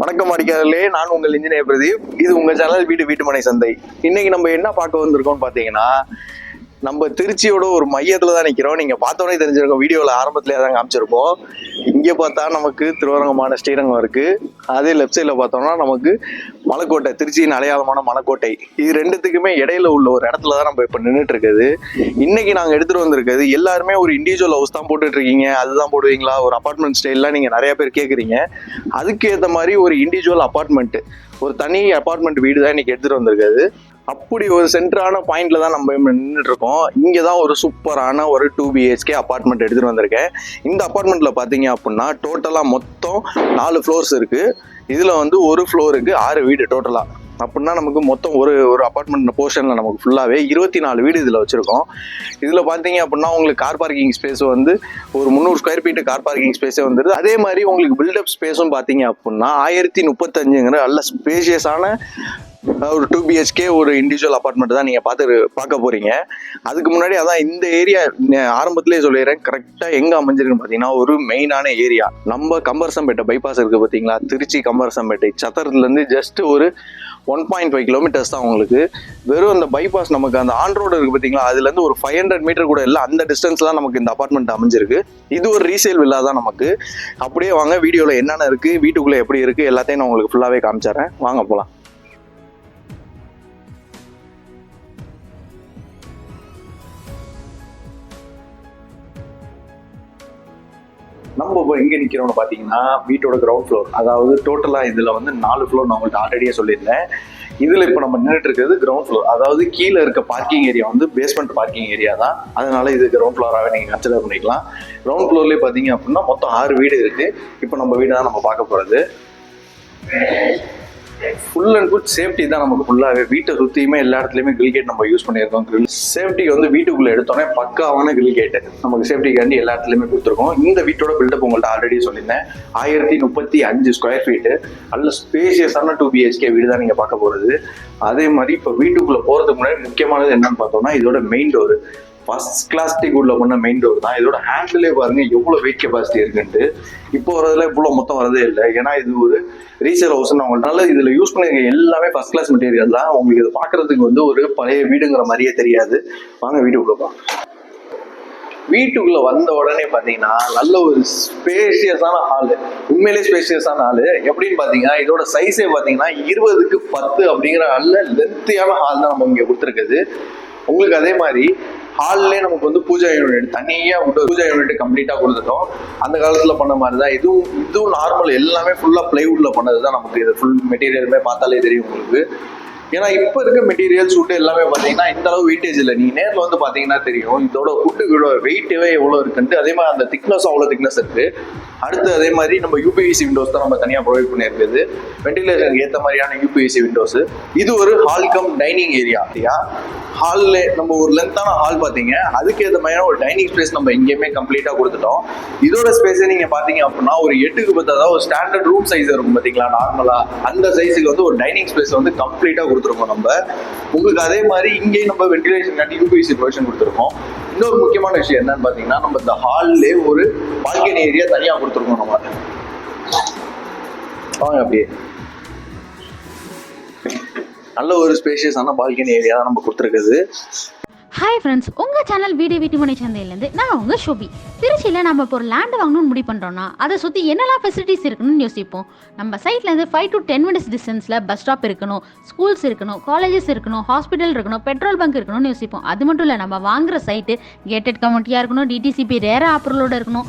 வணக்கம் அடிக்காதலே நான் உங்கள் இன்ஜினியர் பிரதீப். இது உங்க சேனல் வீடு வீட்டுமனை சந்தை. இன்னைக்கு நம்ம என்ன பார்க்க வந்திருக்கோம்னு பாத்தீங்கன்னா நம்ம திருச்சியோட ஒரு மையத்துல தான் நிக்கிறோம். நீங்க பார்த்தோன்னே தெரிஞ்சிருக்கோம் வீடியோல ஆரம்பத்திலே தான் காமிச்சிருப்போம். இங்க பார்த்தா நமக்கு திருவரங்கமான ஸ்ரீரங்கம் இருக்கு. அதே லெஃப்ட் சைட்ல பார்த்தோம்னா நமக்கு மலைக்கோட்டை திருச்சியின் அடையாளமான மலைக்கோட்டை. இது ரெண்டுத்துக்குமே இடையில உள்ள ஒரு இடத்துல தான் நம்ம இப்ப நின்றுட்டு இருக்குது இன்னைக்கு நாங்க எடுத்துட்டு வந்திருக்கிறது எல்லாருமே ஒரு இண்டிவிஜுவல் ஹவுஸ் தான் போட்டுட்டு இருக்கீங்க அதுதான் போடுவீங்களா? ஒரு அப்பார்ட்மெண்ட் ஸ்டைல்லாம் நீங்க நிறைய பேர் கேட்குறீங்க அதுக்கு ஏற்ற மாதிரி ஒரு இண்டிவிஜுவல் அப்பார்ட்மெண்ட் ஒரு தனி அபார்ட்மெண்ட் வீடு தான் இன்னைக்கு எடுத்துட்டு வந்திருக்காது அப்படி ஒரு சென்டரான பாயிண்ட்ல தான் நம்ம நின்றுட்டு இருக்கோம் இங்கே தான் ஒரு சூப்பரான ஒரு டூ பிஹெச்கே அப்பார்ட்மெண்ட் எடுத்துட்டு வந்திருக்கேன். இந்த அப்பார்ட்மெண்ட்ல பார்த்தீங்க அப்படின்னா டோட்டலாக மொத்தம் நாலு ஃப்ளோர்ஸ் இருக்கு. இதில் வந்து ஒரு ஃப்ளோருக்கு ஆறு வீடு டோட்டலாக அப்படின்னா நமக்கு மொத்தம் ஒரு ஒரு அப்பார்ட்மெண்ட் போர்ஷனில் நமக்கு ஃபுல்லாகவே இருபத்தி நாலு வீடு இதில் வச்சுருக்கோம். இதில் பார்த்தீங்க அப்படின்னா உங்களுக்கு கார் பார்க்கிங் ஸ்பேஸ் வந்து ஒரு முந்நூறு ஸ்கொயர் ஃபீட்டு கார் பார்க்கிங் ஸ்பேஸே வந்துடுது அதே மாதிரி உங்களுக்கு பில்டப் ஸ்பேஸும் பார்த்தீங்க அப்படின்னா ஆயிரத்தி முப்பத்தஞ்சுங்கிற நல்ல ஸ்பேஷியஸான ஒரு டூ பிஹெச்கே ஒரு இண்டிவிஜுவல் அப்பார்ட்மெண்ட் தான் நீங்கள் பார்த்து பார்க்க போகிறீங்க அதுக்கு முன்னாடி அதான் இந்த ஏரியா ஆரம்பத்திலே சொல்லிடுறேன். கரெக்டாக எங்கே அமைஞ்சிருக்குன்னு பார்த்தீங்கன்னா ஒரு மெயினான ஏரியா நம்ம கம்பரசம்பேட்டை பைபாஸ் இருக்குது பார்த்தீங்களா? திருச்சி கம்பரசம்பேட்டை. சத்திரத்துலேருந்து ஜஸ்ட் ஒரு ஒன் பாயிண்ட் ஃபைவ் கிலோமீட்டர்ஸ் தான் உங்களுக்கு. வெறும் அந்த பைபாஸ் நமக்கு அந்த ஆன் ரோடு இருக்குது பார்த்தீங்களா? அதுலேருந்து ஒரு ஃபைவ் ஹண்ட்ரட் மீட்டர் கூட இல்லை. அந்த டிஸ்டன்ஸ்லாம் நமக்கு இந்த அப்பார்ட்மெண்ட் அமைஞ்சிருக்கு. இது ஒரு ரீசேல் வில்லா தான் நமக்கு. அப்படியே வாங்க வீடியோவில் என்னென்ன இருக்குது வீட்டுக்குள்ளே எப்படி இருக்குது எல்லாத்தையும் நான் உங்களுக்கு ஃபுல்லாகவே காமிச்சிடுறேன். வாங்க போகலாம். நம்ம இப்போ எங்கே நிற்கிறோம்னு பார்த்தீங்கன்னா வீட்டோட கிரவுண்ட் ஃப்ளோர் அதாவது டோட்டலாக இதில் வந்து நாலு ஃப்ளோர் நான் உங்களுக்கு ஆல்ரெடியே சொல்லியிருந்தேன். இதில் இப்போ நம்ம நின்றுட்டு இருக்கிறது கிரவுண்ட் ஃப்ளோர் அதாவது கீழே இருக்க பார்க்கிங் ஏரியா வந்து பேஸ்மெண்ட் பார்க்கிங் ஏரியா தான். அதனால இது கிரவுண்ட் ஃப்ளோராகவே நீங்கள் கன்சிடர் பண்ணிக்கலாம். கிரவுண்ட் ஃப்ளோர்லேயே பார்த்தீங்க அப்படின்னா மொத்தம் ஆறு வீடு இருக்குது இப்போ நம்ம வீடு தான் நம்ம பார்க்க போகிறது ஃபுல் அண்ட் ஃபுல் சேஃப்டி தான் நமக்கு ஃபுல்லாகவே வீட்டை சுற்றியுமே எல்லா இடத்துலையுமே grill நம்ம யூஸ் பண்ணியிருக்கோம். கிரில் சேஃப்டி வந்து வீட்டுக்குள்ளே எடுத்தோன்னே பக்காவான grill நமக்கு சேஃப்டிக்காண்டி எல்லா இடத்துலையுமே கொடுத்துருக்கோம். இந்த வீட்டோட பில்டப் உங்கள்கிட்ட ஆல்ரெடி சொல்லியிருந்தேன். ஆயிரத்தி முப்பத்தி அஞ்சு ஸ்கொயர் ஃபீட்டு நல்ல ஸ்பேசியஸான டூ பிஹெச்கே வீடு தான் நீங்கள் பார்க்க போகிறது அதே மாதிரி இப்போ வீட்டுக்குள்ளே போகிறதுக்கு முன்னாடி முக்கியமானது என்னன்னு பார்த்தோம்னா இதோட மெயின் டோர் ஃபர்ஸ்ட் கிளாஸ்டிக் உள்ள பண்ண மெயின் டோர் தான். இதோட ஹேண்டிலே பாருங்க எவ்வளோ வெயிட் கெப்பாசிட்டி இருக்குன்ட்டு. இப்போ வரதுல இவ்வளோ மொத்தம் வரதே இல்லை. ஏன்னா இது ஒரு ரீசேல் ஹவுஸ் அவங்களால இதுல யூஸ் பண்ணிருக்க எல்லாமே ஃபர்ஸ்ட் கிளாஸ் மெட்டீரியல் தான். உங்களுக்கு இது பார்க்கறதுக்கு வந்து ஒரு பழைய வீடுங்கிற மாதிரியே தெரியாது. வாங்க வீட்டுக்குள்ள போகலாம் வீட்டுக்குள்ள வந்த உடனே பாத்தீங்கன்னா நல்ல ஒரு ஸ்பேஷியஸான ஹாலு உண்மையிலே ஸ்பேஷியஸான ஹாலு எப்படின்னு பாத்தீங்கன்னா இதோட சைஸே பாத்தீங்கன்னா இருபதுக்கு பத்து அப்படிங்கிற நல்ல லென்த்தியான ஹால் தான் நம்ம இங்க கொடுத்துருக்குது. உங்களுக்கு அதே மாதிரி ஹால்லே நமக்கு வந்து பூஜா யூனிட் தனியா விட்டு பூஜா யூனிட் கம்ப்ளீட்டா கொடுத்துட்டோம். அந்த காலத்துல பண்ண மாதிரி தான் இதுவும் இதுவும் நார்மல் எல்லாமே ஃபுல்லா பிளைவுட்ல பண்ணது தான் நமக்கு இது. ஃபுல் மெட்டீரியலுமே பார்த்தாலே தெரியும் உங்களுக்கு. ஏன்னா இப்போ இருக்க மெட்டீரியல்ஸ் ஃபுட்டு எல்லாமே பார்த்தீங்கன்னா இந்த அளவு வெயிட்டேஜ் இல்லை. நீ நேரில் வந்து பார்த்தீங்கன்னா தெரியும். இதோட ஃபுட்டு வெயிட்டவே எவ்வளோ இருக்குன்ட்டு. அதே மாதிரி அந்த திக்னஸ் அவ்வளோ திக்னஸ் இருக்கு. அடுத்து அதே மாதிரி நம்ம யூபிஎஸ்சி விண்டோஸ் தான் நம்ம தனியாக ப்ரொவைட் பண்ணியிருக்குது வென்டிலேஷனுக்கு ஏற்ற மாதிரியான யூபிஎஸ்சி விண்டோஸ் இது ஒரு ஹால் கம் டைனிங் ஏரியா இல்லையா ஹாலில் நம்ம ஒரு லென்த்தான ஹால் பார்த்தீங்க. அதுக்கு ஏற்ற மாதிரியான ஒரு டைனிங் ஸ்பேஸ் நம்ம எங்கேயுமே கம்ப்ளீட்டாக கொடுத்துட்டோம். இதோட ஸ்பேஸை நீங்கள் பார்த்தீங்க அப்படின்னா ஒரு எட்டுக்கு பத்து அதாவது ஒரு ஸ்டாண்டர்ட் ரூம் சைஸ் இருக்கும் பார்த்தீங்களா நார்மலாக அந்த சைஸுக்கு வந்து ஒரு டைனிங் ஸ்பேஸ் வந்து கம்ப்ளீட்டாக கொடுத்துருக்கோம் நம்ம. உங்களுக்கு அதே மாதிரி இங்கேயும் நம்ம வென்டிலேஷன் காட்டி யூபிஎஸ்சி ப்ரொவிஷன் கொடுத்துருக்கோம். இன்னொரு முக்கியமான விஷயம் என்னன்னு பார்த்தீங்கன்னா நம்ம இந்த ஹால்லே ஒரு பால்கனி ஏரியா தனியாக கொடுத்துருக்கோம் நம்ம. வாங்க அப்படியே. நல்ல ஒரு ஸ்பேஷியஸான பால்கனி ஏரியா தான் நம்ம கொடுத்துருக்குது ஹாய் ஃப்ரெண்ட்ஸ் உங்கள் சேனல் வீடு வீட்டுமனை சந்தையிலேருந்து நான் உங்கள் ஷோபி. திருச்சியில் நம்ம இப்போ ஒரு லேண்டு வாங்கணும்னு முடிவு பண்ணுறோன்னா அதை சுற்றி என்னெல்லாம் ஃபெசிலிட்டிஸ் இருக்குன்னு யோசிப்போம். நம்ம சைட்லேருந்து ஃபைவ் டு டென் மினிட்ஸ் டிஸ்டன்ஸில் பஸ் ஸ்டாப் இருக்கணும் ஸ்கூல்ஸ் இருக்கணும் காலேஜஸ் இருக்கணும் ஹாஸ்பிட்டல் இருக்கணும் பெட்ரோல் பங்க் இருக்கணும்னு யோசிப்போம். அது மட்டும் இல்லை நம்ம வாங்குற சைட்டு கேட்டட் கம்யூனிட்டியாக இருக்கணும் டிடிசிபி ரேர ஆப்பரலோட இருக்கணும்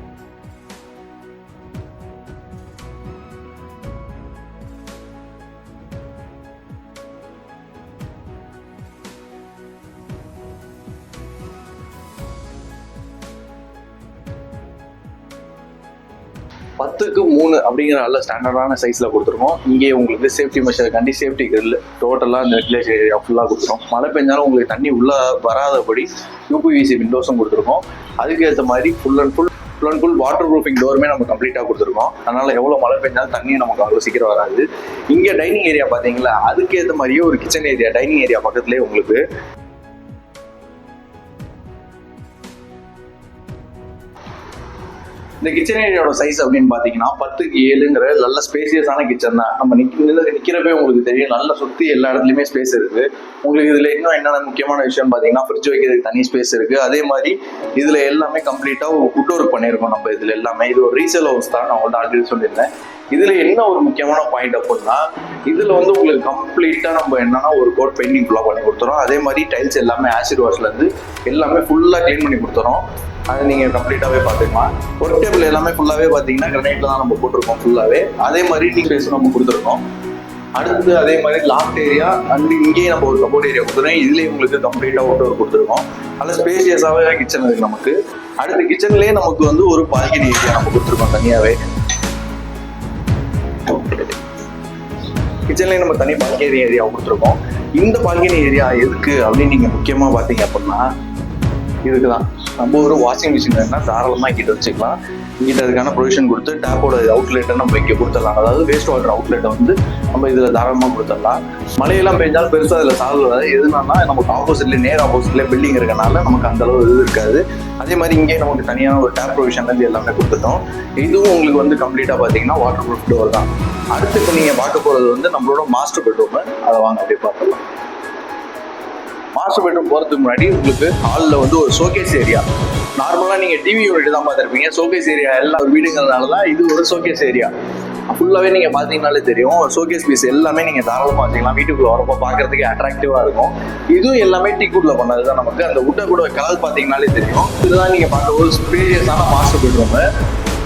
பத்துக்கு மூணு அப்படிங்கிற நல்ல ஸ்டாண்டர்டான சைஸில் கொடுத்துருக்கோம். இங்கே உங்களுக்கு சேஃப்டி மெஷருக்காண்டி சேஃப்டி கிரில் டோட்டலாக இந்த வில்லேஜ் ஏரியா ஃபுல்லாக கொடுத்துரும் மழை பெஞ்சாலும் உங்களுக்கு தண்ணி உள்ளே வராதபடி யூபிவிசி விண்டோஸும் கொடுத்துருக்கோம். அதுக்கேற்ற மாதிரி full and full full and full waterproofing டோருமே நம்ம கம்ப்ளீட்டாக கொடுத்துருக்கோம். அதனால் எவ்வளோ மழை பெஞ்சாலும் தண்ணி நமக்கு அவ்வளோ சீக்கிரம் வராது. இங்கே டைனிங் ஏரியா பார்த்தீங்களா அதுக்கேற்ற மாதிரியே ஒரு கிச்சன் ஏரியா டைனிங் ஏரியா பக்கத்துலேயே உங்களுக்கு இந்த கிச்சன் ஏரியாவோட சைஸ் அப்படின்னு பார்த்தீங்கன்னா பத்துக்கு ஏழுங்கிற நல்ல ஸ்பேசியஸான கிச்சன் தான். நம்ம நிக்க நிற்கிறப்பே உங்களுக்கு தெரியும். நல்ல சுற்றி எல்லா இடத்துலையுமே ஸ்பேஸ் இருக்குது உங்களுக்கு இதில் இன்னும் என்னென்ன முக்கியமான விஷயம் பார்த்தீங்கன்னா ஃப்ரிட்ஜ் வைக்கிறதுக்கு தனி ஸ்பேஸ் இருக்குது அதே மாதிரி இதில் எல்லாமே கம்ப்ளீட்டாக ஒரு ஃபுட் ஒர்க் பண்ணியிருக்கோம் நம்ம இதில் எல்லாமே. இது ஒரு ரீசேல் ஹவுஸ் தான். நான் உங்கள்ட்ட ஆல்ரெடி சொல்லியிருந்தேன். இதில் என்ன ஒரு முக்கியமான பாயிண்ட் அப்படின்னா இதில் வந்து உங்களுக்கு கம்ப்ளீட்டாக நம்ம என்னன்னா ஒரு கோட் பெயிண்டிங் ஃபுல்லாக பண்ணி கொடுத்துறோம். அதே மாதிரி டைல்ஸ் எல்லாமே ஆசிட் வாஷ்லேருந்து எல்லாமே ஃபுல்லாக க்ளீன் பண்ணி கொடுத்துறோம். அதை நீங்க கம்ப்ளீட்டாவே பார்த்துக்கலாம். ஒர்க் டேபிள் எல்லாமே ஃபுல்லாவே பார்த்தீங்கன்னா கிரனைட்ல தான் நம்ம போட்டிருக்கோம் ஃபுல்லாவே அதே மாதிரி டீ ஸ்பேஸ் நம்ம கொடுத்துருக்கோம். அடுத்து அதே மாதிரி லாஃப்ட் ஏரியா அண்ட் இங்கேயே நம்ம ஒரு கபோர்ட் ஏரியா கொடுத்துருக்கோம். இதுலயே உங்களுக்கு கம்ப்ளீட்டா அவுட் டோர் கொடுத்துருக்கோம். நல்ல ஸ்பேசியஸாவே கிச்சன் இருக்கு நமக்கு. அடுத்து கிச்சன்லயே நமக்கு வந்து ஒரு பால்கனி ஏரியா நம்ம கொடுத்துருக்கோம் தனியாவே. கிச்சன்லேயே நம்ம தனி பால்கனி ஏரியா கொடுத்துருக்கோம். இந்த பால்கனி ஏரியா எதுக்கு அப்படின்னு நீங்கள் முக்கியமாக பார்த்தீங்க அப்படின்னா இதுக்கு தான் நம்ம ஒரு வாஷிங் மிஷின் வேணா தாராளமாக கிட்ட வச்சுக்கலாம். இங்கிட்ட அதுக்கான ப்ரொவிஷன் கொடுத்து டேப்போட அவுட்லெட்டை நம்ம இங்கே கொடுத்துடலாம். அதாவது வேஸ்ட் வாட்டர் அவுட்லெட்டை வந்து நம்ம இதில் தாராளமாக கொடுத்துடலாம். மழையெல்லாம் பெஞ்சாலும் பெருசாக அதில் சால்வ் வராது. எதுனா நமக்கு ஆப்போசிட்லேயே நேர் ஆப்போசிட்லேயே பில்டிங் இருக்கனால நமக்கு அந்த அளவு இது இருக்காது. அதே மாதிரி இங்கே நமக்கு தனியான ஒரு டேப் ப்ரொவிஷன்லேருந்து எல்லாமே கொடுத்துட்டோம். இதுவும் உங்களுக்கு வந்து கம்ப்ளீட்டாக பார்த்தீங்கன்னா வாட்டர் ப்ரூஃப் டோர் தான். அடுத்து இப்போ நீங்கள் பார்க்க போகிறது வந்து நம்மளோட மாஸ்டர் பெட்ரூம் அதை வாங்க அப்படியே பார்த்துக்கலாம். மாஸ்டர் பெட்ரூம் போகிறதுக்கு முன்னாடி உங்களுக்கு ஹாலில் வந்து ஒரு ஷோகேஸ் ஏரியா நார்மலாக நீங்கள் டிவி யூனிட் தான் பார்த்துருப்பீங்க. ஷோகேஸ் ஏரியா எல்லா வீடுங்கிறதுனால தான் இது ஒரு ஷோகேஸ் ஏரியா ஃபுல்லாகவே நீங்கள் பார்த்தீங்கனாலே தெரியும். ஷோகேஸ் பீஸ் எல்லாமே நீங்கள் தாராளமாக வச்சுக்கலாம் வீட்டுக்குள்ளே வரப்போ பார்க்குறதுக்கு அட்ராக்டிவாக இருக்கும். இதுவும் எல்லாமே டீ பண்ணது தான் நமக்கு. அந்த உட்டை கூட கலர் பார்த்தீங்கனாலே தெரியும். இதுதான் நீங்கள் பார்க்க ஒரு ஸ்பீரியஸான மாஸ்டர் பெட்ரூமு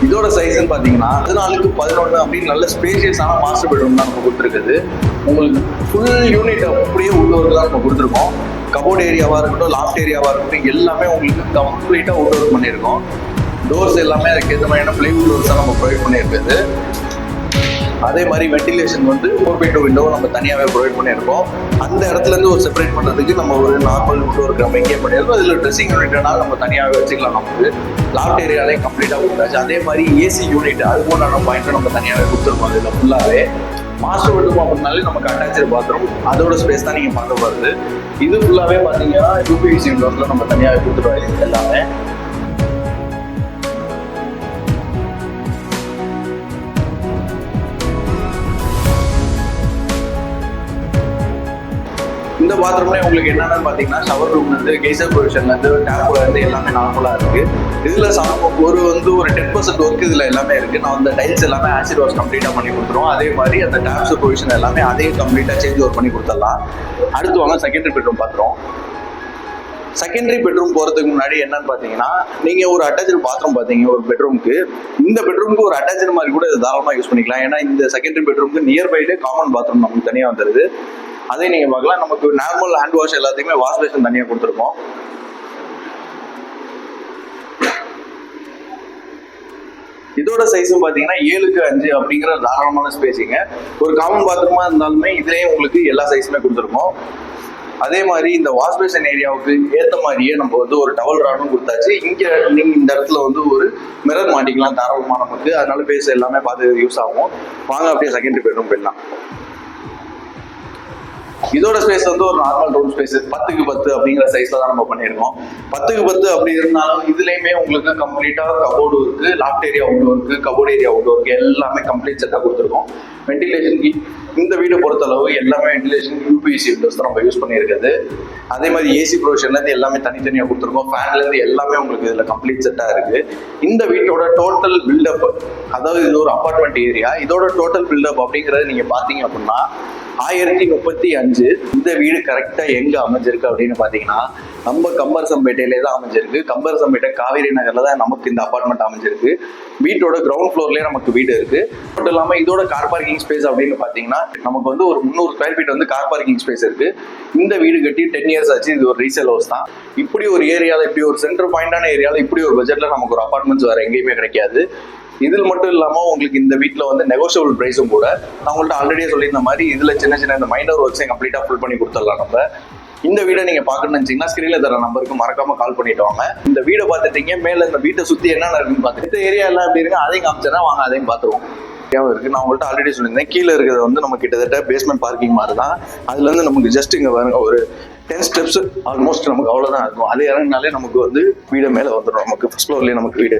இதோட சைஸ்ன்னு பார்த்தீங்கன்னா பதினாலுக்கு பதினொன்று அப்படின்னு நல்ல ஸ்பேசியஸான மாஸ்டர் பெட்ரூம் தான் நம்ம கொடுத்துருக்குது. உங்களுக்கு ஃபுல் யூனிட் அப்படியே உள்ளவர்கள் தான் நம்ம கொடுத்துருக்கோம். கபோர்ட் ஏரியாவாக இருக்கட்டும் லாஸ்ட் ஏரியாவாக இருக்கட்டும் எல்லாமே உங்களுக்கு கம்ப்ளீட்டாக அவுட் ஒர்க் பண்ணியிருக்கோம். டோர்ஸ் எல்லாமே அதுக்கேற்ற மாதிரியான பிளைவுட் டோர்ஸ் தான் நம்ம ப்ரொவைட் பண்ணியிருக்குது. அதே மாதிரி வெண்டிலேஷன் வந்து ஃபோர் பை டூ விண்டோ நம்ம தனியாகவே ப்ரொவைட் பண்ணியிருக்கோம். அந்த இடத்துல இருந்து ஒரு செப்பரேட் பண்ணுறதுக்கு நம்ம ஒரு நார்மல் விண்டோ இருக்கிற நம்ம இங்கே பண்ணியிருக்கோம். அதில் ட்ரெஸ்ஸிங் யூனிட்னால நம்ம தனியாகவே வச்சுக்கலாம் நமக்கு. லாஃப்ட் ஏரியாலே கம்ப்ளீட்டாக கொடுத்தாச்சு. அதே மாதிரி ஏசி யூனிட் அது போன்ற பாயிண்ட்டும் நம்ம தனியாகவே கொடுத்துருக்கோம் அதில் ஃபுல்லாகவே மாஸ்டர் பெட்ரூம் அப்படின்னாலே நமக்கு அட்டாச்சு பாத்ரூம் அதோட ஸ்பேஸ் தான் நீங்கள் பார்க்க போகிறது இது ஃபுல்லாகவே பார்த்தீங்கன்னா யூபிஎஸ்சி விண்டோஸில் நம்ம தனியாகவே கொடுத்துருவோம் இது எல்லாமே. இந்த பாத்ரூம்ல உங்களுக்கு என்னென்னு பார்த்தீங்கன்னா ஷவர் ரூம்ல இருந்து கெய்சர் ப்ரொவிஷன்ல இருந்து டேப்ல இருந்து எல்லாமே நார்மலா இருக்கு. இதுல ஒரு வந்து ஒரு டென் பர்சன்ட் ஒர்க் இதுல எல்லாமே இருக்கு. நான் அந்த டைல்ஸ் எல்லாமே ஆசிட் வாஷ் கம்ப்ளீட்டா பண்ணி கொடுத்துருவோம். அதே மாதிரி அந்த டேப்ஸ் ப்ரொவிஷன் எல்லாமே அதையும் கம்ப்ளீட்டா சேஞ்ச் ஓவர் பண்ணி கொடுத்துடலாம். அடுத்து வாங்க செகண்டரி பெட்ரூம் பார்த்துருவோம் செகண்டரி பெட்ரூம் போகிறதுக்கு முன்னாடி என்னன்னு பார்த்தீங்கன்னா நீங்கள் ஒரு அட்டாச்சு பாத்ரூம் பார்த்தீங்க ஒரு பெட்ரூமுக்கு இந்த பெட்ரூமுக்கு ஒரு அட்டாச்சு மாதிரி கூட இது தாராளமாக யூஸ் பண்ணிக்கலாம். ஏன்னா இந்த செகண்டரி பெட்ரூமுக்கு நியர்பைலே காமன் பாத்ரூம் நமக்கு தனியாக வந்துடுது அதே நீங்கள் பார்க்கலாம். நமக்கு நார்மல் ஹேண்ட் வாஷ் எல்லாத்தையுமே வாஷ் பேஷன் தனியாக கொடுத்துருக்கோம். இதோட சைஸும் பார்த்தீங்கன்னா ஏழுக்கு அஞ்சு அப்படிங்கிற தாராளமான ஸ்பேஸிங்க ஒரு காமன் பாத்ரூமா இருந்தாலுமே இதுலேயும் உங்களுக்கு எல்லா சைஸுமே கொடுத்துருக்கோம். அதே மாதிரி இந்த வாஷ் பேஷன் ஏரியாவுக்கு ஏற்ற மாதிரியே நம்ம வந்து ஒரு டவல் ராடும் கொடுத்தாச்சு. இங்கே நீங்கள் இந்த இடத்துல வந்து ஒரு மிரர் மாட்டிக்கலாம் தாராளமாக நமக்கு. அதனால பேச எல்லாமே பார்த்து யூஸ் ஆகும். வாங்க அப்படியே செகண்ட் பெட்ரூம் போயிடலாம். இதோட ஸ்பேஸ் வந்து ஒரு நார்மல் ரூம் ஸ்பேஸ் பத்துக்கு பத்து அப்படிங்கிற சைஸ்ல தான் நம்ம பண்ணியிருக்கோம். பத்துக்கு பத்து அப்படி இருந்தாலும் இதுலயுமே உங்களுக்கு கம்ப்ளீட்டா கபோர்டு இருக்கு லாஃப்ட் ஏரியா அவுட் இருக்கு கபோர்டு ஏரியா அவுட் இருக்கு எல்லாமே கம்ப்ளீட் செட்டாக கொடுத்துருக்கோம். வென்டிலேஷனுக்கு இந்த வீடு பொறுத்தளவு எல்லாமே வென்டிலேஷன் யூபிஎஸ்சி விண்டோஸ் தான் நம்ம யூஸ் பண்ணியிருக்குது அதே மாதிரி ஏசி ப்ரொவிஷன்லேருந்து எல்லாமே தனித்தனியாக கொடுத்துருக்கோம். ஃபேன்லேருந்து எல்லாமே உங்களுக்கு இதில் கம்ப்ளீட் செட்டாக இருக்குது இந்த வீட்டோட டோட்டல் பில்டப் அதாவது இது ஒரு அப்பார்ட்மெண்ட் ஏரியா இதோட டோட்டல் பில்டப் அப்படிங்கிறது நீங்கள் பார்த்தீங்க அப்படின்னா ஆயிரத்தி முப்பத்தி அஞ்சு இந்த வீடு கரெக்டாக எங்கே அமைஞ்சிருக்கு அப்படின்னு பார்த்தீங்கன்னா நம்ம கம்பரசம்பேட்டையிலே தான் அமைஞ்சிருக்கு. கம்பரசம்பேட்டை காவேரி நகர்ல தான் நமக்கு இந்த அபார்ட்மெண்ட் அமைஞ்சிருக்கு. வீட்டோட கிரவுண்ட் ஃப்ளோர்லேயே நமக்கு வீடு இருக்கு. மட்டும் இல்லாமல் இதோட கார் பார்க்கிங் ஸ்பேஸ் அப்படின்னு பார்த்தீங்கன்னா நமக்கு வந்து ஒரு முந்நூறு ஸ்கொயர் ஃபீட் வந்து கார் பார்க்கிங் ஸ்பேஸ் இருக்கு. இந்த வீடு கட்டி டென் இயர்ஸ் ஆச்சு. இது ஒரு ரீசேல் ஹவுஸ் தான். இப்படி ஒரு ஏரியாவில் இப்படி ஒரு சென்டர் பாயிண்டான ஏரியாவில் இப்படி ஒரு பட்ஜெட்ல நமக்கு ஒரு அபார்ட்மெண்ட்ஸ் வேற எங்கேயுமே கிடைக்காது. இதில் மட்டும் இல்லாமல் உங்களுக்கு இந்த வீட்டில் வந்து நெகோஷியபிள் ப்ரைஸும் கூட நான் உங்கள்கிட்ட ஆல்ரெடியே சொல்லியிருந்த மாதிரி இதில் சின்ன சின்ன இந்த மைனர் ஒர்க்ஸையும் கம்ப்ளீட்டாக ஃபுல் பண்ணி கொடுத்துடலாம் நம்ம. இந்த வீடை நீங்க பாக்கணும்னு நினைச்சீங்கன்னா ஸ்கிரீன்ல தர நம்பருக்கு மறக்காம கால் பண்ணிட்டு வாங்க. இந்த வீடை பார்த்துட்டீங்க மேல இந்த வீட்டை சுத்தி என்னென்ன இருக்குன்னு பார்த்துட்டு இந்த ஏரியா எல்லாம் எப்படி இருக்கு அதையும் காமிச்சேன்னா வாங்க அதையும் பார்த்துருவோம். ஏன் இருக்கு. நான் உங்கள்கிட்ட ஆல்ரெடி சொல்லியிருந்தேன். கீழே இருக்கிறது வந்து நம்ம கிட்டத்தட்ட பேஸ்மெண்ட் பார்க்கிங் மாதிரி தான். அதுல இருந்து நமக்கு ஜஸ்ட் இங்க பாருங்க ஒரு டென் ஸ்டெப்ஸ் ஆல்மோஸ்ட் நமக்கு அவ்வளோதான் இருக்கும் அது இறங்கினாலே நமக்கு வந்து வீடு மேலே வந்துடும் நமக்கு ஃபர்ஸ்ட் ஃப்ளோர்லேயே நமக்கு வீடு.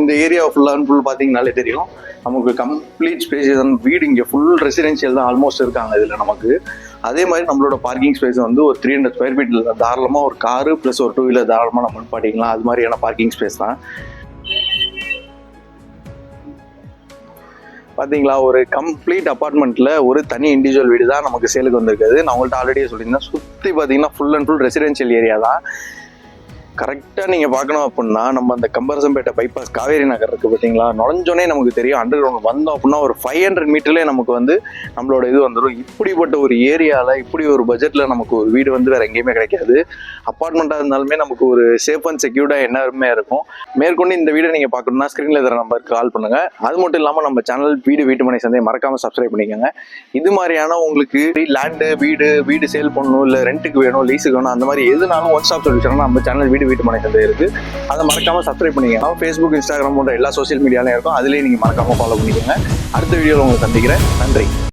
இந்த ஏரியா ஃபுல்லாக அண்ட் ஃபுல் பார்த்தீங்கனாலே தெரியும். நமக்கு கம்ப்ளீட் ஸ்பேஸ் வீடு இங்கே ஃபுல் ரெசிடென்ஷியல் தான் ஆல்மோஸ்ட் இருக்காங்க இதில் நமக்கு. அதே மாதிரி நம்மளோட பார்க்கிங் ஸ்பேஸ் வந்து ஒரு த்ரீ ஹண்ட்ரட் ஸ்கொயர் ஃபீட்டில் தாராளமாக ஒரு காரு ப்ளஸ் ஒரு டூ வீலர் தாராளமாக நம்ம நிப்பாட்டிக்கலாம் அது மாதிரியான பார்க்கிங் ஸ்பேஸ் தான். பார்த்தீங்களா ஒரு கம்ப்ளீட் அப்பார்ட்மெண்ட்டில் ஒரு தனி இண்டிவிஜுவல் வீடு தான் நமக்கு சேலுக்கு வந்திருக்குது. நான் உங்கள்கிட்ட ஆல்ரெடியே சொல்லியிருந்தேன். சுற்றி பார்த்தீங்கன்னா full and full residential area தான். கரெக்டாக நீங்கள் பார்க்கணும் அப்படின்னா நம்ம அந்த கம்பரசம்பேட்டை பைபாஸ் காவேரி நகர் இருக்குது பார்த்தீங்களா? நுழைஞ்சோனே நமக்கு தெரியும் அண்டர் கிரவுண்ட் வந்தோம் அப்படின்னா ஒரு ஃபைவ் ஹண்ட்ரட் மீட்டர்லேயே நமக்கு வந்து நம்மளோட இது வந்துடும் இப்படிப்பட்ட ஒரு ஏரியாவில் இப்படி ஒரு பட்ஜெட்டில் நமக்கு ஒரு வீடு வந்து வேறு எங்கேயுமே கிடைக்காது. அப்பார்ட்மெண்ட்டாக இருந்தாலுமே நமக்கு ஒரு சேஃப் அண்ட் செக்யூர்டாக என்னமே இருக்கும். மேற்கொண்டு இந்த வீடை நீங்கள் பார்க்கணும்னா ஸ்க்ரீனில் தர நம்பருக்கு கால் பண்ணுங்கள் அது மட்டும் இல்லாமல் நம்ம சேனல் வீடு வீட்டு மனை சந்தையை மறக்காமல் சப்ஸ்கிரைப் பண்ணிக்கோங்க. இது மாதிரியான உங்களுக்கு லேண்டு வீடு வீடு சேல் பண்ணணும் இல்லை ரெண்ட்டுக்கு வேணும் லீஸுக்கு வேணும் அந்த மாதிரி எதுனாலும் ஒன் ஸ்டாப் சொல்யூஷன் நம்ம சேனல் வீடு வீட்டு மனை சந்தை இருக்கு. அதை மறக்காம சப்ஸ்கிரைப் பண்ணிக்கோங்க. ஃபேஸ்புக் இன்ஸ்டாகிராம் போன்ற எல்லா சோஷியல் மீடியாலையும் இருக்கும். அதுலேயும் நீங்கள் மறக்காம ஃபாலோ பண்ணிக்கோங்க. அடுத்த வீடியோவில் உங்களை சந்திக்கிறேன். நன்றி.